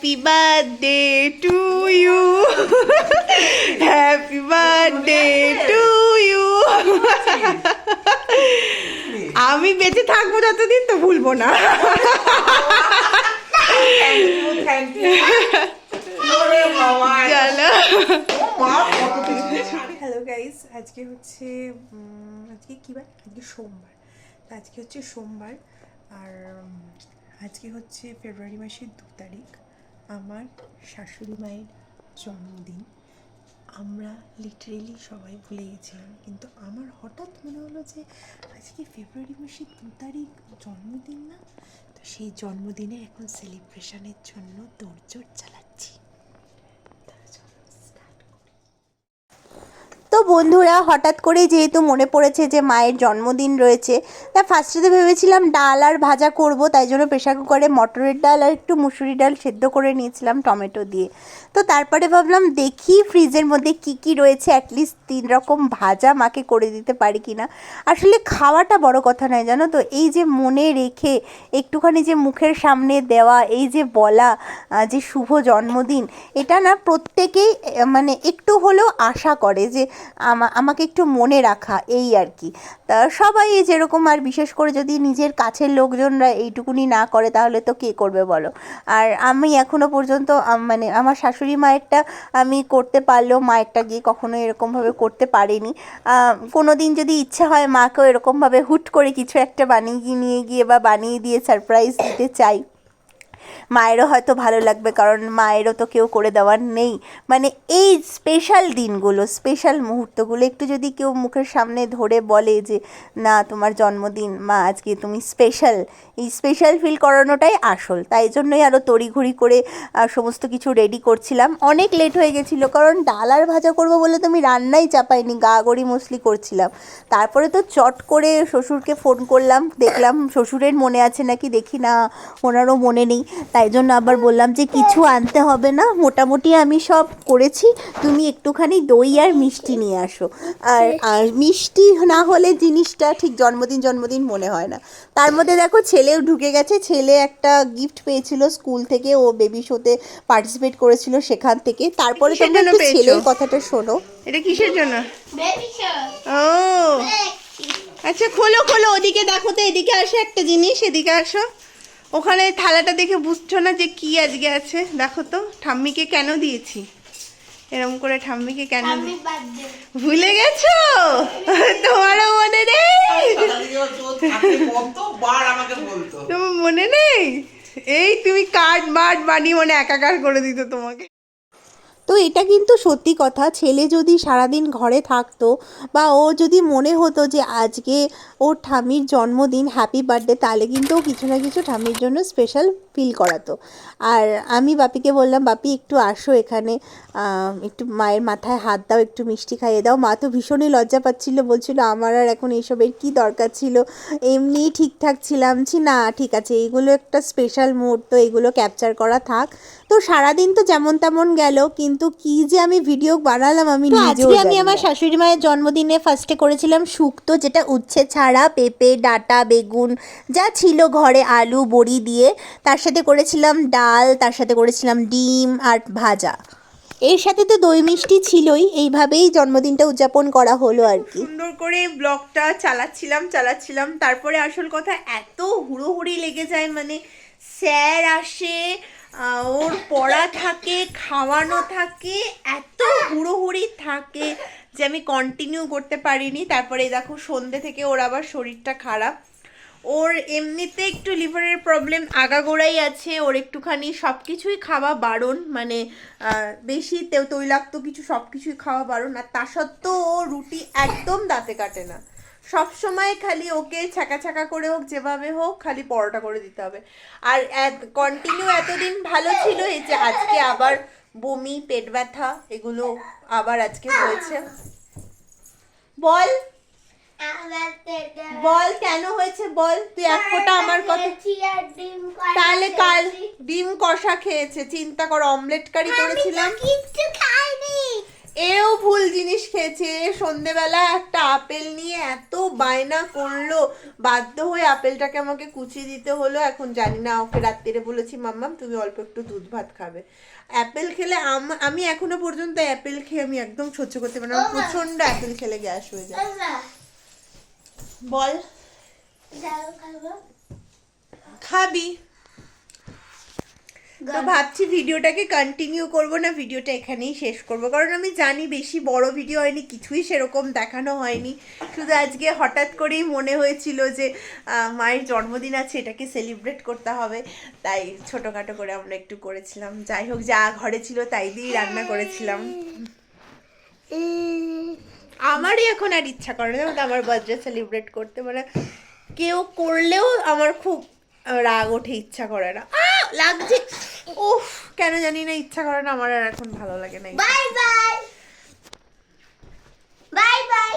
Happy birthday to you happy birthday to you আমি বেঁচে থাকব যতদিন তো ভুলবো না। হ্যালো গাইস আজকে হচ্ছে আজকে কী বার? আজকে সোমবার। আজকে হচ্ছে সোমবার। আর আজকে হচ্ছে ফেব্রুয়ারি মাসের দু তারিখ। আমার শাশুড়ি মায়ের জন্মদিন। আমরা লিটারেলি সবাই ভুলে গেছিলাম। কিন্তু আমার হঠাৎ মনে হলো যে, আজকে ফেব্রুয়ারি মাসের দু তারিখ জন্মদিন না? তো সেই জন্মদিনে এখন সেলিব্রেশনের জন্য তোড়জোড় চালাচ্ছি তাহলে চলো start করি। তো বন্ধুরা, হঠাৎ করে যেহেতু মনে পড়েছে যে মায়ের জন্মদিন রয়েছে, তা ফার্স্টে ভেবেছিলাম ডাল আর ভাজা করব, তাই জন্য প্রেশার কুকারে মটরের ডাল আর একটু মুসুরি ডাল সেদ্ধ করে নিয়েছিলাম টমেটো দিয়ে। তো তারপরে ভাবলাম দেখি ফ্রিজের মধ্যে কি কি রয়েছে অ্যাটলিস্ট তিন রকম ভাজা মাকে করে দিতে পারি কি না আসলে খাওয়াটা বড় কথা নয়, জানো তো? এই যে মনে রেখে, একটুখানি যে মুখের সামনে দেওয়া, এই যে বলা যে শুভ জন্মদিন, এটা না প্রত্যেকেই মানে একটু হলেও আশা করে যে আমাকে একটু মনে রাখা, এই আর কি তা সবাই যেরকম, আর বিশেষ করে যদি নিজের কাছের লোকজনরা এইটুকুনি না করে, তাহলে তো কে করবে বলো? আর আমি এখনও পর্যন্ত মানে আমার শাশুড়ি মায়েরটা আমি করতে পারলেও, মায়েরটা গিয়ে কখনো এরকমভাবে করতে পারিনি। কোনো দিন যদি ইচ্ছা হয়, মাকেও এরকমভাবে হুট করে কিছু একটা বানিয়ে নিয়ে গিয়ে বা বানিয়ে দিয়ে সারপ্রাইজ দিতে চাই। মায়েরও হয়তো ভালো লাগবে, কারণ মায়েরও তো কেউ করে দেওয়ার নেই। মানে এই স্পেশাল দিনগুলো স্পেশাল মুহূর্তগুলো একটু যদি কেউ মুখের সামনে ধরে বলে যে, না, তোমার জন্মদিন, মা, আজকে তুমি স্পেশাল এই স্পেশাল ফিল করানোটাই আসল। তাই জন্যই আরও তড়িঘড়ি করে সমস্ত কিছু রেডি করছিলাম। অনেক লেট হয়ে গেছিল, কারণ ডাল আর ভাজা করব বলে তো আমি রান্নাই চাপাইনি, গা গড়ি মশলি করছিলাম। তারপরে তো চট করে শ্বশুরকে ফোন করলাম, দেখলাম শ্বশুরের মনে আছে নাকি, দেখি না, ওনারও মনে নেই। তাই জন্য আবার বললাম যে কিছু আনতে হবে না। মোটামুটি আমি সব করেছি। তুমি একটুখানি দই আর মিষ্টি নিয়ে আসো। আর আর মিষ্টি না হলে জিনিসটা ঠিক জন্মদিন জন্মদিন মনে হয় না। তার মধ্যে দেখো ছেলেও ঢুকে গেছে। ছেলে একটা গিফট পেয়েছিল স্কুল থেকে। ও বেবি শোতে পার্টিসিপেট করেছিল সেখান থেকে। তারপরে তোমরা একটু ছেলের কথাটা শোনো। এটা কিসের জন্য? ও। আচ্ছা খোলো খোলো। ওদিকে দেখো তো এদিকে আসো একটা জিনিস এদিকে আসো। ওখানে থালাটা দেখে বুঝছ না যে কি আজকে আছে? দেখো তো ঠাম্মিকে কেন দিয়েছি? এরম করে ঠাম্মিকে কেন ভুলে গেছো? তোমারও মনে নেই? তোমার মনে নেই? এই তুমি কাঠ বাট বানিয়ে মনে একাকার করে দিত তোমাকে। তো এটা কিন্তু সত্যি কথা। ছেলে যদি সারাদিন ঘরে থাকতো বা ও যদি মনে হতো যে আজকে ওর ঠামির জন্মদিন হ্যাপি বার্থডে তাহলে কিন্তু ও কিছু না কিছু ঠামির জন্য স্পেশাল ফিল করাতো। আর আমি বাপিকে বললাম, বাপি, একটু আসো এখানে। একটু মায়ের মাথায় হাত দাও, একটু মিষ্টি খাইয়ে দাও। মা তো ভীষণই লজ্জা পাচ্ছিল, বলছিল, আমার আর এখন এইসবের কি দরকার ছিল? এমনি ঠিকঠাক ছিলাম। ছি, না, ঠিক আছে এইগুলো একটা স্পেশাল মুহূর্ত এগুলো ক্যাপচার করা থাক। তো সারাদিন তো যেমন তেমন গেল, কিন্তু কি যে আমি ভিডিও বানালাম আমি আজকে আমি আমার শাশুড়ি মায়ের জন্মদিনে ফার্স্টে করেছিলাম শুক্তো যেটা উচ্ছে ছাড়া পেঁপে ডাটা বেগুন যা ছিল ঘরে আলু বড়ি দিয়ে। তার সাথে করেছিলাম ডাল তার সাথে করেছিলাম ডিম আর ভাজা। এর সাথে তো দই মিষ্টি ছিলই এইভাবেই জন্মদিনটা উদযাপন করা হলো আর কি। সুন্দর করে ব্লগটা চালাচ্ছিলাম চালাচ্ছিলাম তারপরে আসল কথা এত হুড়োহুড়ি লেগে যায় মানে স্যার আসে ওর পড়া থাকে, খাওয়ানো থাকে, এত হুড়োহুড়ি থাকে যে আমি কন্টিনিউ করতে পারিনি। তারপরে দেখো সন্ধ্যে থেকে ওর আবার শরীরটা খারাপ। ওর এমনিতে একটু লিভারের প্রবলেম আগাগোড়াই আছে। ওর একটুখানি সব কিছুই খাওয়া বারণ মানে বেশি তেল তৈলাক্ত কিছু সব কিছুই খাওয়া বারণ। আর তা সত্ত্বেও ও রুটি একদম দাঁতে কাটে না। সব সময় খালি ওকে ছাকা ছাকা করে হোক যেভাবে হোক খালি পরোটা করে দিতে হবে। আর কন্টিনিউ এতদিন ভালো ছিল এই যে আজকে আবার বমি পেট ব্যথা এগুলো আবার আজকে হয়েছে। বল। বল কেন হয়েছে বল? তুই এক ফোঁটা আমার কথা তাহলে কাল ডিম কষা খেয়েছে চিন্তা কর অমলেট কারি করেছিলাম। কিচ্ছু খাইনি। এও ভুল জিনিস খেয়েছে। সন্ধেবেলা একটা আপেল নিয়ে এত বায়না করল। বাধ্য হয়ে আপেলটাকে আমাকে কুচিয়ে দিতে হলো। এখন জানি না ওকে রাত্রিরে বলেছি মাম্মাম তুমি অল্প একটু দুধ ভাত খাবে। অ্যাপেল খেলে আম- এখনও পর্যন্ত অ্যাপেল খেয়ে আমি একদম সহ্য করতে পারি না। আমার প্রচণ্ড অ্যাপেল খেলে গ্যাস হয়ে যায়। বল। খাবি। তো ভাবছি ভিডিওটাকে কন্টিনিউ করব না, ভিডিওটা এখানেই শেষ করব। কারণ আমি জানি বেশি বড় ভিডিও হয়নি, কিছুই সেরকম দেখানো হয়নি। শুধু আজকে হঠাৎ করেই মনে হয়েছিল যে মায়ের জন্মদিন আছে, এটাকে সেলিব্রেট করতে হবে। তাই ছোটোখাটো করে আমরা একটু করেছিলাম। যাই হোক, যা ঘরে ছিল তাই দিয়েই রান্না করেছিলাম। আমারই এখন আর ইচ্ছা করে না আমার বার্থডে সেলিব্রেট করতে। মানে কেউ করলেও আমার খুব রাগ ওঠে, ইচ্ছা করে না! লাগছে। উফ কেন জানি না ইচ্ছা করে না আমার আর এখন ভালো লাগে না বাই বাই। Bye bye.